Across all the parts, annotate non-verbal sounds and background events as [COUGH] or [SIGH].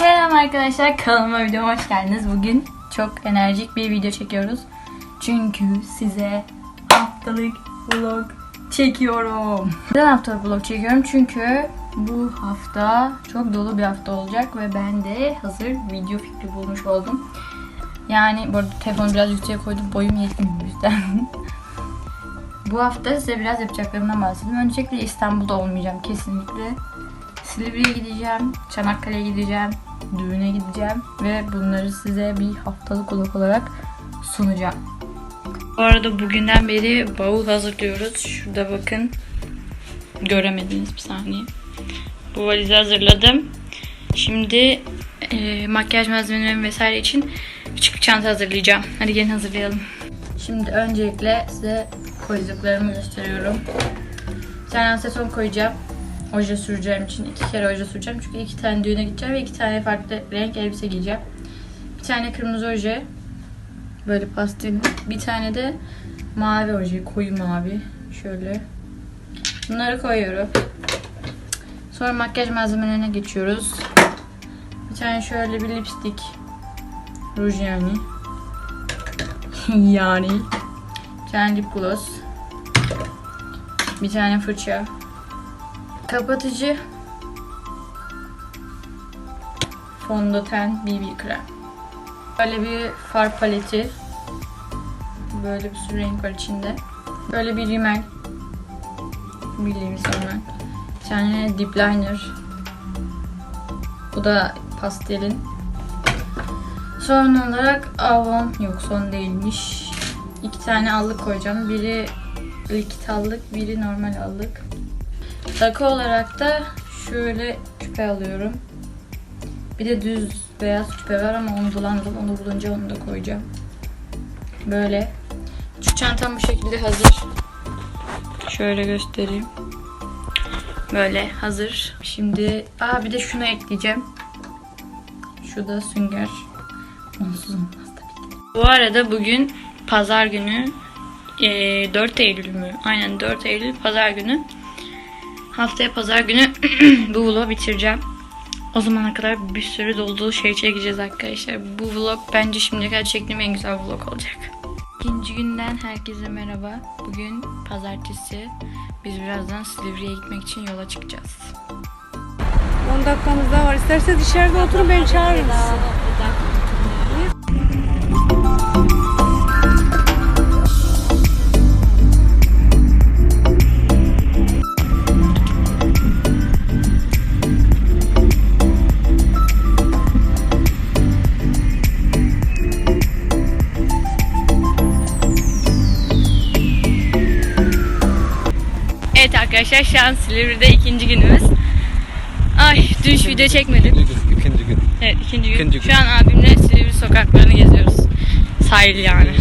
Selam arkadaşlar kanalıma videoma hoş geldiniz. Bugün çok enerjik bir video çekiyoruz. Çünkü size haftalık vlog çekiyorum. Neden haftalık vlog çekiyorum? Çünkü bu hafta çok dolu bir hafta olacak ve ben de hazır video fikri bulmuş oldum. Yani bu arada telefonu biraz yükseğe koydum. Boyum yetmiyor yüzden. [LAUGHS] bu hafta size biraz yapacaklarımdan bahsedeyim. Öncelikle İstanbul'da olmayacağım kesinlikle. Silivri'ye gideceğim, Çanakkale'ye gideceğim, düğüne gideceğim ve bunları size bir haftalık vlog olarak sunacağım. Bu arada bugünden beri bavul hazırlıyoruz. Şurada bakın. Göremediniz bir saniye. Bu valizi hazırladım. Şimdi e, makyaj malzemelerimi vesaire için küçük bir çanta hazırlayacağım. Hadi gelin hazırlayalım. Şimdi öncelikle size koyduklarımı gösteriyorum. Bir tane aseton koyacağım. Oje süreceğim için iki kere oje süreceğim. Çünkü iki tane düğüne gideceğim ve iki tane farklı renk elbise giyeceğim. Bir tane kırmızı oje. Böyle pastel. Bir tane de mavi oje. Koyu mavi. Şöyle. Bunları koyuyorum. Sonra makyaj malzemelerine geçiyoruz. Bir tane şöyle bir lipstick. Ruj yani. [LAUGHS] yani. Bir tane lip gloss. Bir tane fırça. Kapatıcı. Fondöten BB krem. Böyle bir far paleti. Böyle bir sürü renk var içinde. Böyle bir rimel. Bildiğimiz rimel. Bir tane dip liner. Bu da pastelin. Son olarak Avon. Yok son değilmiş. İki tane allık koyacağım. Biri likit allık, biri normal allık. Takı olarak da şöyle küpe alıyorum. Bir de düz beyaz küpe var ama onu bulamadım. Onu bulunca onu da koyacağım. Böyle. Şu çantam bu şekilde hazır. Şöyle göstereyim. Böyle hazır. Şimdi aa bir de şunu ekleyeceğim. Şu da sünger. Onsuz olmaz tabii. Bu arada bugün pazar günü eee, 4 Eylül mü? Aynen 4 Eylül pazar günü. Haftaya pazar günü [CLEARS THROAT] bu vlogu bitireceğim. O zamana kadar bir sürü dolu dolu şey çekeceğiz arkadaşlar. Bu vlog bence şimdiye kadar çektiğim en güzel vlog olacak. İkinci günden herkese merhaba. Bugün pazartesi. Biz birazdan Silivri'ye gitmek için yola çıkacağız. 10 dakikamız daha var. İsterseniz dışarıda oturun beni çağırın. Arkadaşlar şu an Silivri'de ikinci günümüz. Ay dün şu video çekmedim. İkinci gün, ikinci gün. Evet ikinci gün. İkinci gün. Şu an abimle Silivri sokaklarını geziyoruz. Sahil yani. [LAUGHS]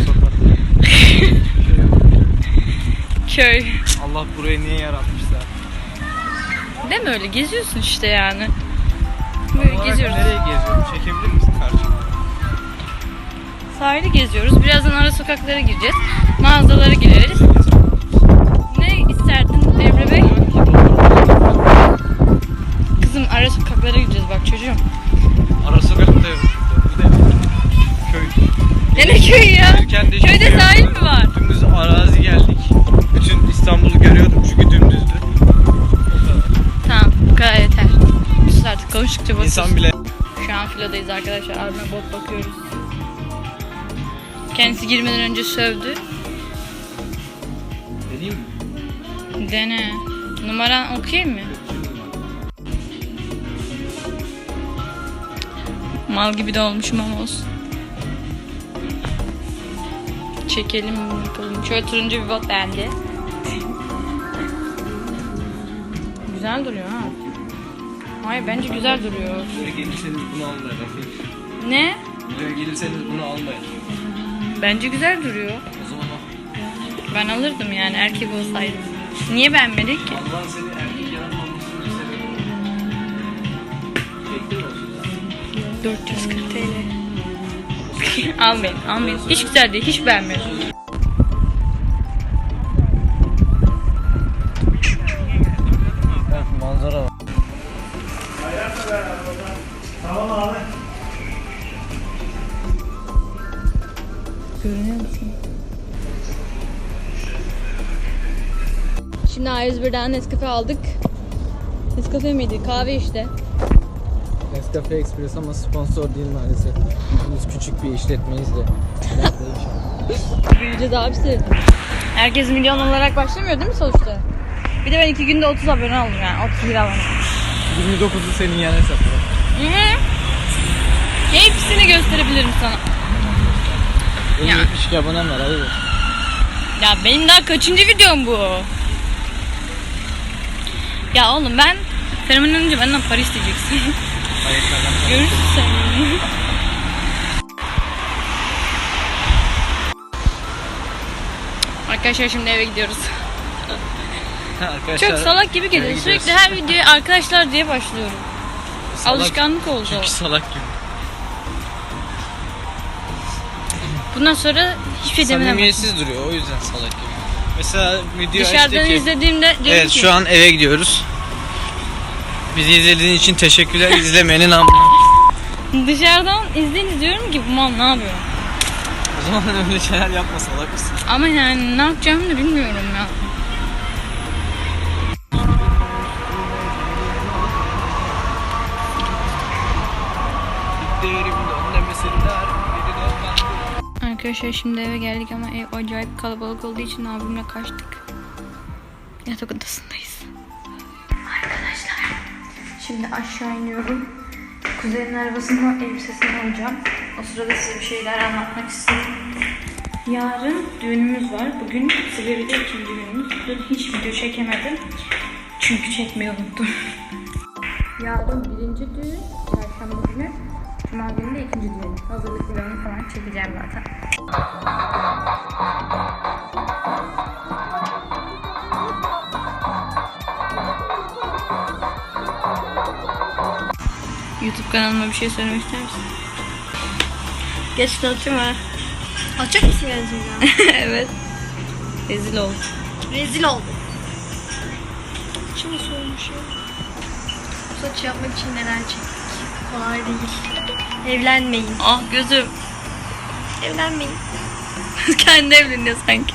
Köy. Allah burayı niye yaratmışlar? Değil mi öyle? Geziyorsun işte yani. Böyle geziyoruz. Nereye geziyorum? Çekebilir misin karşıma? Sahili geziyoruz. Birazdan ara sokaklara gireceğiz. Mağazalara gireriz. Emre Bey? Kızım ara sokaklara gireceğiz bak çocuğum. Ara sokakta köy. Ne ne köyü ya? Hiçbir Köyde sahil mi var? Dümdüz arazi geldik. Bütün İstanbul'u görüyordum çünkü dümdüzdü. Tamam bu kadar yeter. Sus artık konuştukça basıyoruz. İnsan bile Şu an filodayız arkadaşlar. Abime bot bakıyoruz. Kendisi girmeden önce sövdü. Dene. Numaran okuyayım mı? Mal gibi de olmuşum ama olsun. Çekelim bakalım. Şöyle turuncu bir bot beğendi. [LAUGHS] güzel duruyor ha. Hayır bence güzel duruyor. Buraya gelirseniz bunu almayın. Ne? Buraya gelirseniz bunu almayın. Bence güzel duruyor. O zaman al. Ben alırdım yani erkek olsaydım. Niye beğenmedik ki? Allah seni erkek yaratmamasını bir sebebi Bekliyor musun? 440 TL. almayın, almayın. Hiç güzel değil, hiç beğenmedim. A101'den Nescafe aldık. Nescafe miydi? Kahve işte. Nescafe Express ama sponsor değil maalesef. Biz küçük bir işletmeyiz de. Büyüyeceğiz abisi. Herkes milyon olarak başlamıyor değil mi sonuçta? Bir de ben iki günde 30 abone oldum yani. 31 abone. 29'u senin yan hesapla. Hı hı. Hepsini gösterebilirim sana. Benim Ya. 72 abonem var hadi. Ya benim daha kaçıncı videom bu? Ya oğlum ben fenomen önce benden para isteyeceksin. Görürsün sen. Arkadaşlar şimdi eve gidiyoruz. Arkadaşlar, Çok salak gibi geliyor. Sürekli gidiyoruz. her videoya arkadaşlar diye başlıyorum. Salak- Alışkanlık oldu. Çünkü salak gibi. Bundan sonra hiçbir şey demeden Samimiyetsiz duruyor o yüzden salak gibi. Mesela video Dışarıdan açtı ki. izlediğimde diyorum Evet ki şu an eve gidiyoruz. Bizi izlediğin için teşekkürler. İzlemenin amına. dışarıdan izleyince diyorum ki bu mal ne yapıyor? O zaman [LAUGHS] öyle şeyler yapma salak mısın? Ama yani ne yapacağımı da bilmiyorum ya. Arkadaşlar şimdi eve geldik ama ev acayip kalabalık olduğu için abimle kaçtık. Yatak odasındayız. Arkadaşlar şimdi aşağı iniyorum. Kuzenin arabasından elbisesini alacağım. O sırada size bir şeyler anlatmak istedim. Yarın düğünümüz var. Bugün Sibir'de ikinci günümüz. Dün hiç video çekemedim. Çünkü çekmeyi unuttum. [LAUGHS] Yarın birinci düğün, çarşamba günü. Cuma günü de ikinci düğün. Hazırlık vlogunu falan çekeceğim zaten. YouTube kanalıma bir şey söylemek ister misin? Geç açayım ha. Açacak mısın gerçekten? evet. Rezil ol. Rezil oldum. Şimdi sormuş ya. Saç yapmak için neler çektik. Kolay değil. Evlenmeyin. Ah gözüm. Evlenmeyin. [LAUGHS] Kendi evleniyor sanki.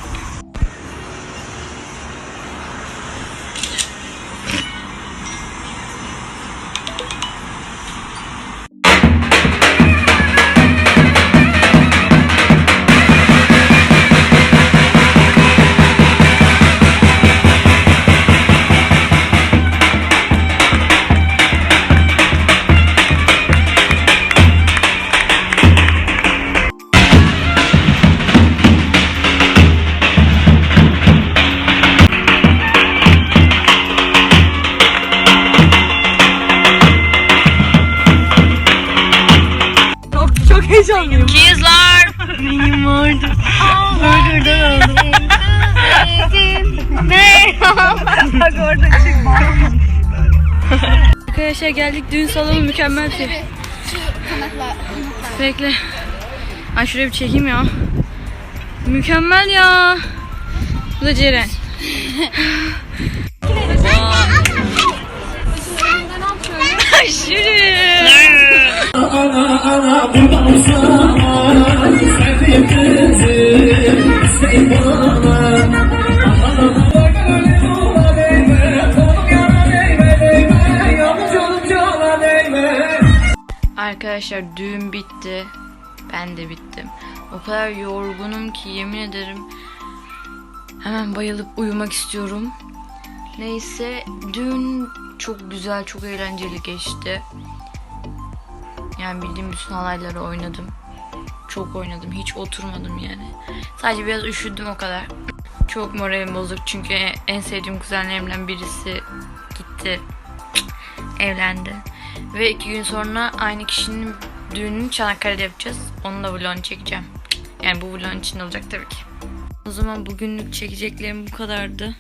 Bekle. Ay şuraya bir çekeyim ya. Mükemmel ya. Bu da Ceren. Aşırı. [LAUGHS] Arkadaşlar düğün bitti. Ben de bittim. O kadar yorgunum ki yemin ederim. Hemen bayılıp uyumak istiyorum. Neyse düğün çok güzel, çok eğlenceli geçti. Yani bildiğim bütün halayları oynadım. Çok oynadım. Hiç oturmadım yani. Sadece biraz üşüdüm o kadar. Çok moralim bozuk çünkü en sevdiğim kuzenlerimden birisi gitti. Evlendi. Ve iki gün sonra aynı kişinin düğününü Çanakkale'de yapacağız. Onun da vlogunu çekeceğim. Yani bu vlogun için olacak tabii ki. O zaman bugünlük çekeceklerim bu kadardı.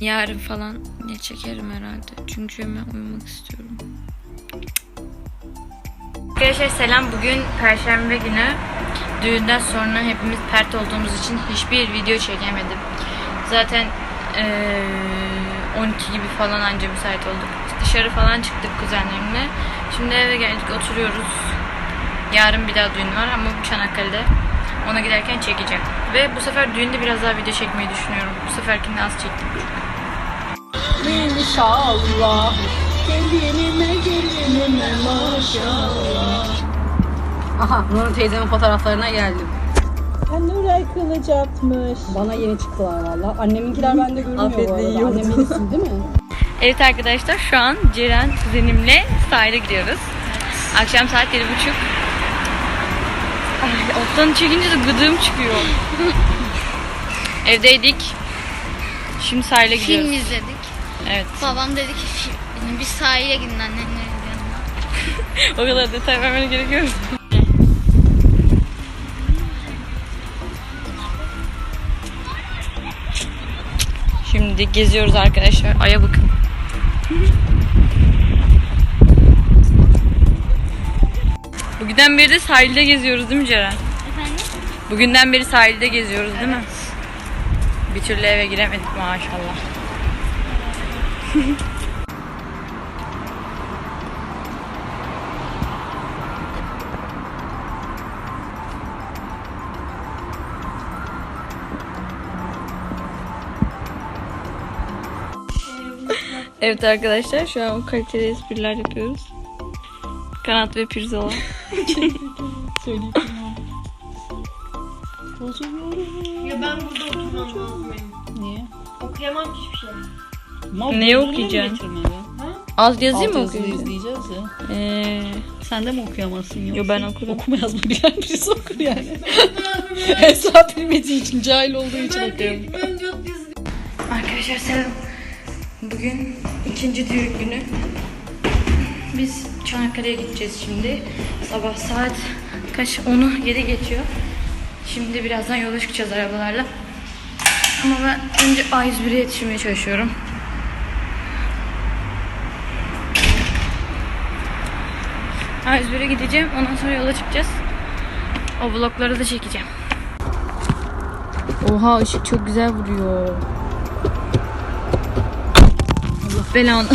Yarın falan ne çekerim herhalde. Çünkü hemen uyumak istiyorum. Arkadaşlar selam. Bugün Perşembe günü. Düğünden sonra hepimiz pert olduğumuz için hiçbir video çekemedim. Zaten eee, 12 gibi falan anca müsait olduk. Dışarı falan çıktık kuzenlerimle. Şimdi eve geldik oturuyoruz. Yarın bir daha düğün var ama bu Çanakkale'de. Ona giderken çekeceğim. Ve bu sefer düğünde biraz daha video çekmeyi düşünüyorum. Bu seferkinde az çektim. İnşallah gelinime gelinime maşallah. Aha Nurhan teyzemin fotoğraflarına geldim. Nuray kılıç atmış. Bana yeni çıktılar valla. Anneminkiler bende görünüyor bu arada. Annemin ismi değil mi? Evet arkadaşlar şu an Ceren kuzenimle sahile gidiyoruz. Akşam saat yedi buçuk. Ay, Alttan çekince de gıdığım çıkıyor. [LAUGHS] Evdeydik. Şimdi sahile gidiyoruz. Film izledik. Evet. Babam dedi ki "Film- biz sahile gidin annemlerin yanına. [LAUGHS] O kadar detay vermene gerek yok. Şimdi geziyoruz arkadaşlar. Aya bakın. Bugünden beri de sahilde geziyoruz değil mi Ceren? Efendim? Bugünden beri sahilde geziyoruz değil mi? Bir türlü eve giremedik maşallah. [LAUGHS] Evet arkadaşlar şu an kaliteli espriler yapıyoruz. Kanat ve pirzola. [LAUGHS] Ya ben burada oturmam lazım benim. Niye? Okuyamam hiçbir şey. Ne okuyacaksın? Az yazayım mı okuyayım? izleyeceğiz ya. Ee, Sen de mi okuyamazsın yoksa? Yo, ben okurum. Okuma yazma bilen birisi okur yani. [LAUGHS] Hesap bilmediği için, cahil olduğu için okuyorum. Arkadaşlar selam. Bugün ikinci düğün günü. Biz Çanakkale'ye gideceğiz şimdi. Sabah saat kaç? 10'u 7 geçiyor. Şimdi birazdan yola çıkacağız arabalarla. Ama ben önce A101'e yetişmeye çalışıyorum. A101'e gideceğim. Ondan sonra yola çıkacağız. O vlogları da çekeceğim. Oha ışık çok güzel vuruyor. Allah belanı.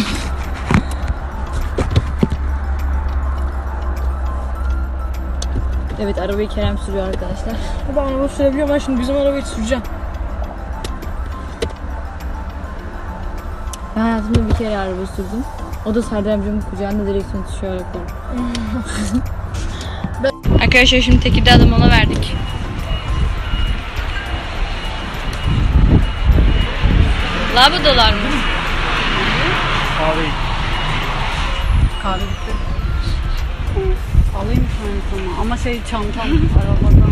Evet arabayı Kerem sürüyor arkadaşlar. Ben araba sürebiliyorum ben şimdi bizim arabayı süreceğim. Ben hayatımda bir kere araba sürdüm. O da Serdar amcamın kucağında direksiyon tuşuyarak var. [LAUGHS] Arkadaşlar şimdi Tekirdağ'da mola verdik. Labudalar mı? Kahve Kahve bitti. Alayım bir tane sana. Ama şey çantam [LAUGHS] arabadan.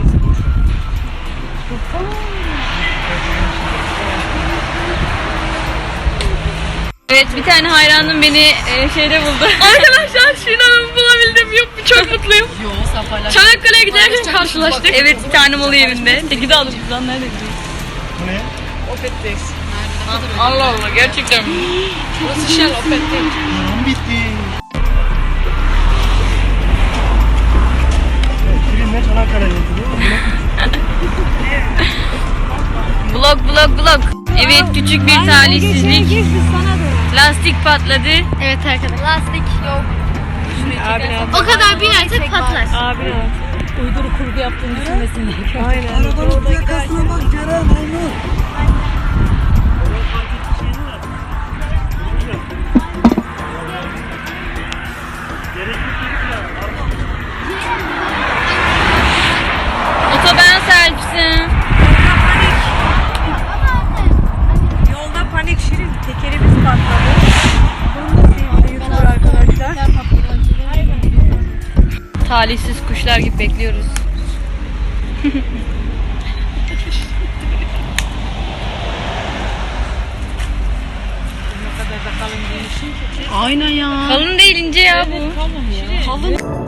Evet bir tane hayranım beni e, şeyde buldu. [LAUGHS] Arkadaşlar Şirin'i bulabildim. Yok çok mutluyum. Yo sen paylaş. Çanakkale'ye giderken karşılaştık. Evet bir tane mola yerinde. Tekirdağ'da biz lan nerede gidiyoruz? Bu ne? Opet'teyiz. Allah Allah gerçekten. Burası Shell Opet değil. Yorum bitti. Evet, Filmle Çanakkale'ye. [LAUGHS] Blok blok blok. Evet küçük bir talihsizlik. Lastik patladı. Evet arkadaşlar. Lastik yok. O kadar binersek patlar. Uyduru kurgu yaptığını düşünmesinler. Arabanın plakasına bak Ceren onu. Tekerimiz patladı. Bunu da sevgili YouTuber arkadaşlar. Talihsiz kuşlar gibi bekliyoruz. Aynen ya. Kalın değil ince ya bu. Kalın.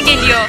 Geliyor.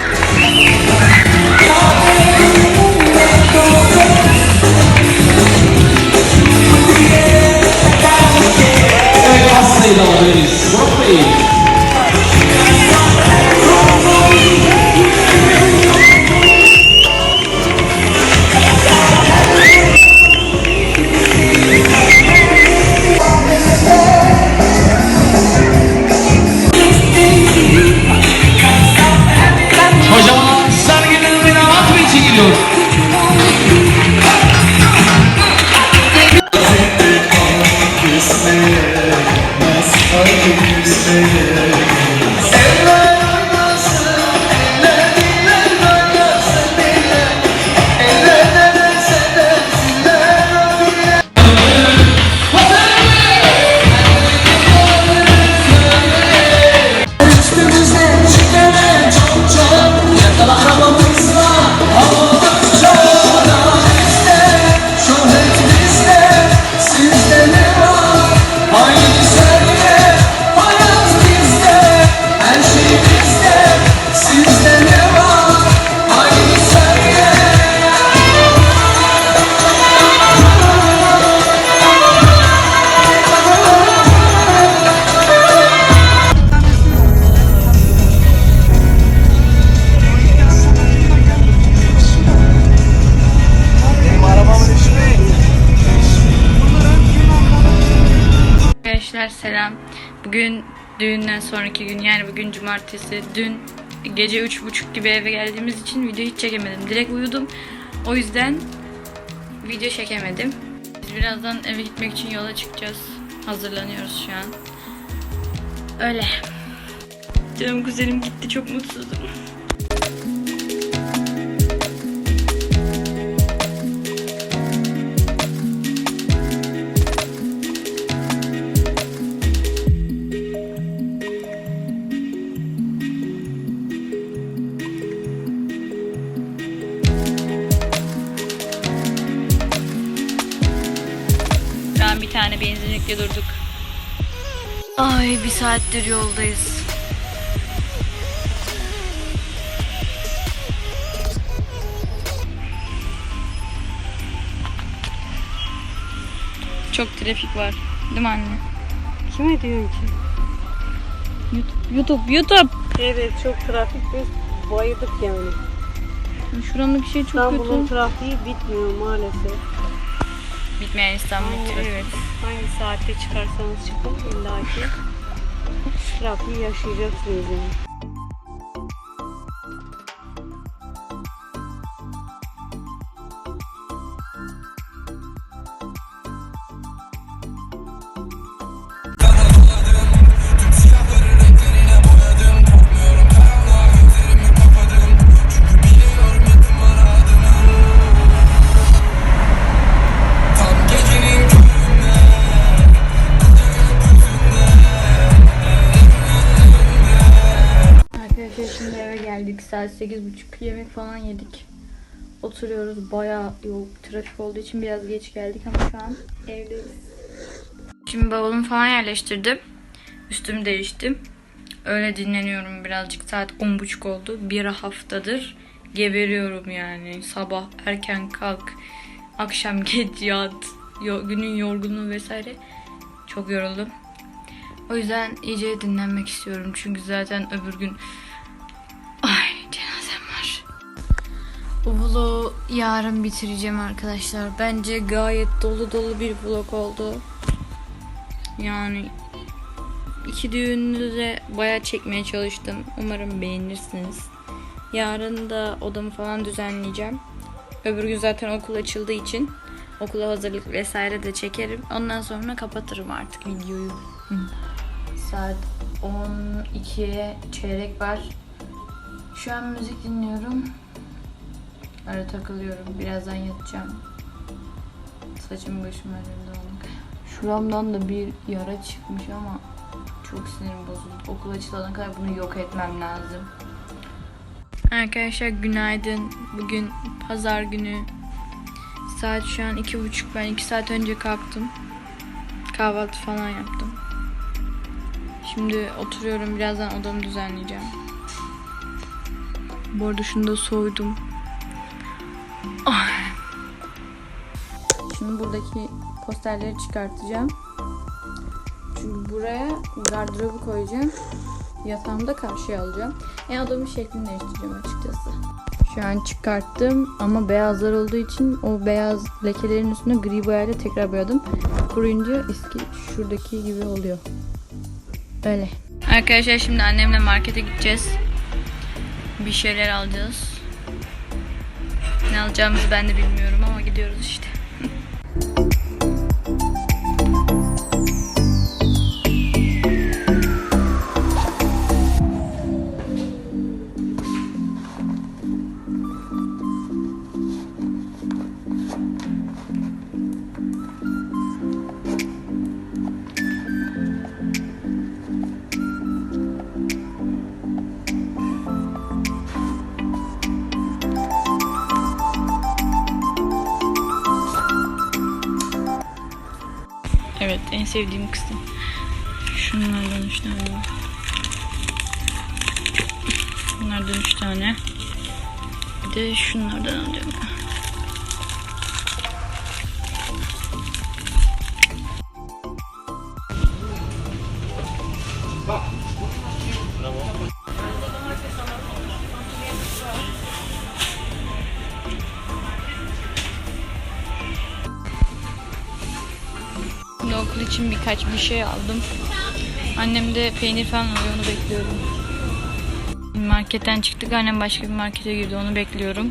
Bugün düğünden sonraki gün yani bugün cumartesi. Dün gece üç buçuk gibi eve geldiğimiz için video hiç çekemedim. Direkt uyudum. O yüzden video çekemedim. Biz birazdan eve gitmek için yola çıkacağız. Hazırlanıyoruz şu an. Öyle. Canım kuzenim gitti çok mutsuzum. Benzinlikte durduk. Ay bir saattir yoldayız. Çok trafik var. Değil mi anne? Kime diyorsun ki? YouTube, YouTube, YouTube. Evet çok trafik biz bayıldık yani. Şuramdaki şey çok İstanbul'un kötü. trafiği bitmiyor maalesef. Bitmeyen İstanbul trafiği. Evet. Hangi saatte çıkarsanız çıkın illaki trafiği yaşayacaksınız yani. 8.30 yemek falan yedik. Oturuyoruz. Bayağı yok trafik olduğu için biraz geç geldik ama şu an evdeyiz. Şimdi bavulumu falan yerleştirdim. Üstümü değiştim. Öyle dinleniyorum birazcık. Saat 10.30 oldu. Bir haftadır geberiyorum yani. Sabah erken kalk. Akşam [LAUGHS] geç yat. günün yorgunluğu vesaire. Çok yoruldum. O yüzden iyice dinlenmek istiyorum. Çünkü zaten öbür gün Bu vlogu yarın bitireceğim arkadaşlar. Bence gayet dolu dolu bir vlog oldu. Yani iki düğünü de baya çekmeye çalıştım. Umarım beğenirsiniz. Yarın da odamı falan düzenleyeceğim. Öbür gün zaten okul açıldığı için okula hazırlık vesaire de çekerim. Ondan sonra kapatırım artık videoyu. Hı. Saat 12'ye çeyrek var. Şu an müzik dinliyorum. Ara takılıyorum. Birazdan yatacağım. Saçım başım önünde olmak. Şuramdan da bir yara çıkmış ama çok sinirim bozuldu. Okul açılana kadar bunu yok etmem lazım. Arkadaşlar günaydın. Bugün pazar günü. Saat şu an iki buçuk. Ben iki saat önce kalktım. Kahvaltı falan yaptım. Şimdi oturuyorum. Birazdan odamı düzenleyeceğim. Bu arada şunu da soydum. Şimdi buradaki posterleri çıkartacağım. Çünkü buraya gardırobu koyacağım. Yatağımı da karşıya alacağım. Yani odamın şeklini değiştireceğim açıkçası. Şu an çıkarttım ama beyazlar olduğu için o beyaz lekelerin üstüne gri boyayla tekrar boyadım. Kuruyunca eski şuradaki gibi oluyor. Öyle. Arkadaşlar şimdi annemle markete gideceğiz. Bir şeyler alacağız. Ne alacağımızı ben de bilmiyorum ama gidiyoruz işte. Sevdiğim kısım. Şunlardan üç tane. Bunlardan üç tane. Bir de şunlardan alacağım. Birkaç bir şey aldım. Annem de peynir falan alıyor onu bekliyorum. Marketten çıktık annem başka bir markete girdi onu bekliyorum.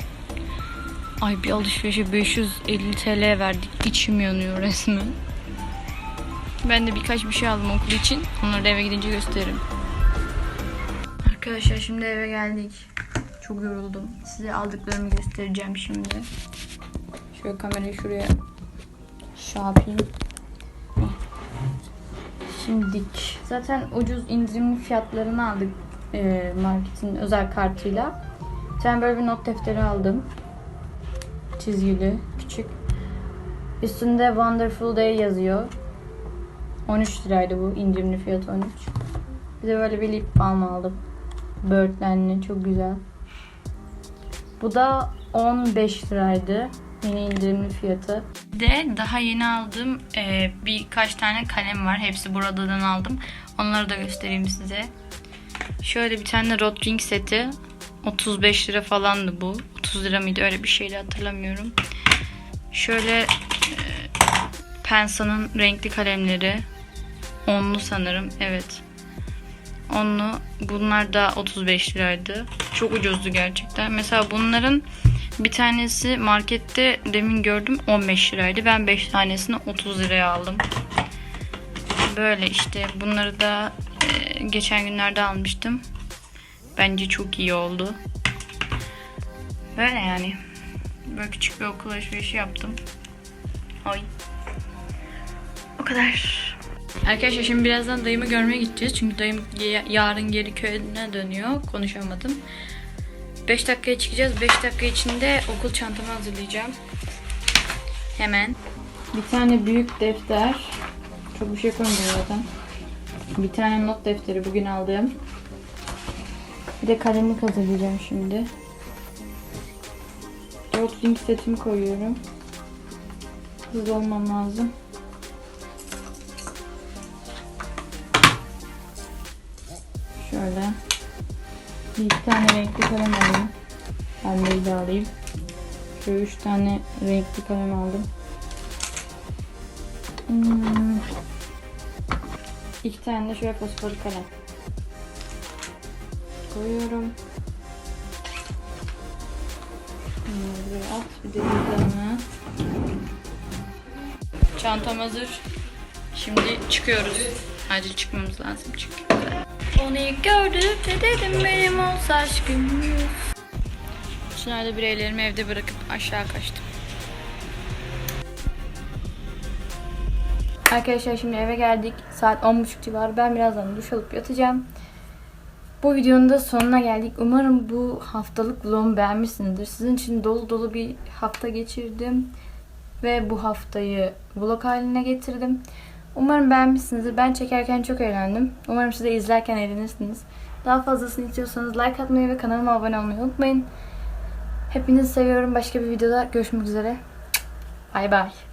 Ay bir alışverişe 550 TL verdik. İçim yanıyor resmen. Ben de birkaç bir şey aldım okul için. Onları da eve gidince gösteririm. Arkadaşlar şimdi eve geldik. Çok yoruldum. Size aldıklarımı göstereceğim şimdi. Şöyle kamerayı şuraya şey. Şimdik. Zaten ucuz indirimli fiyatlarını aldık e, marketin özel kartıyla. Tane böyle bir not defteri aldım. Çizgili, küçük. Üstünde Wonderful Day yazıyor. 13 liraydı bu indirimli fiyatı 13. Bir de böyle bir lip balm aldım. Birdland'li çok güzel. Bu da 15 liraydı. Yine indirimli fiyatı. De daha yeni aldığım e, birkaç tane kalem var. Hepsi buradan aldım. Onları da göstereyim size. Şöyle bir tane Rotring seti. 35 lira falandı bu. 30 lira mıydı öyle bir şeydi hatırlamıyorum. Şöyle e, Pensa'nın renkli kalemleri. Onlu sanırım. Evet. Onlu. Bunlar da 35 liraydı. Çok ucuzdu gerçekten. Mesela bunların bir tanesi markette demin gördüm 15 liraydı. Ben 5 tanesini 30 liraya aldım. Böyle işte bunları da e, geçen günlerde almıştım. Bence çok iyi oldu. Böyle yani. Böyle küçük bir okul alışverişi yaptım. Ay. O kadar. Arkadaşlar şimdi birazdan dayımı görmeye gideceğiz. Çünkü dayım ya- yarın geri köyüne dönüyor. Konuşamadım. 5 dakikaya çıkacağız. 5 dakika içinde okul çantamı hazırlayacağım. Hemen. Bir tane büyük defter. Çok bir şey koymuyor zaten. Bir tane not defteri bugün aldığım. Bir de kalemlik hazırlayacağım şimdi. 4 link setimi koyuyorum. Hızlı olmam lazım. Şöyle. Bir iki tane renkli kalem alayım. Pembeyi de alayım. Şöyle üç tane renkli kalem aldım. Hmm. İki tane de şöyle fosfor kalem. Koyuyorum. Bunları buraya at. Bir de cüzdanı. Çantam hazır. Şimdi çıkıyoruz. Acil çıkmamız lazım çünkü. Onu gördükçe dedim benim olsa aşkım. Şunlarda bireylerimi evde bırakıp aşağı kaçtım. Arkadaşlar şimdi eve geldik. Saat 10.30 civarı. Ben birazdan duş alıp yatacağım. Bu videonun da sonuna geldik. Umarım bu haftalık vlogumu beğenmişsinizdir. Sizin için dolu dolu bir hafta geçirdim. Ve bu haftayı vlog haline getirdim. Umarım beğenmişsinizdir. Ben çekerken çok eğlendim. Umarım siz de izlerken eğlenirsiniz. Daha fazlasını istiyorsanız like atmayı ve kanalıma abone olmayı unutmayın. Hepinizi seviyorum. Başka bir videoda görüşmek üzere. Bay bay.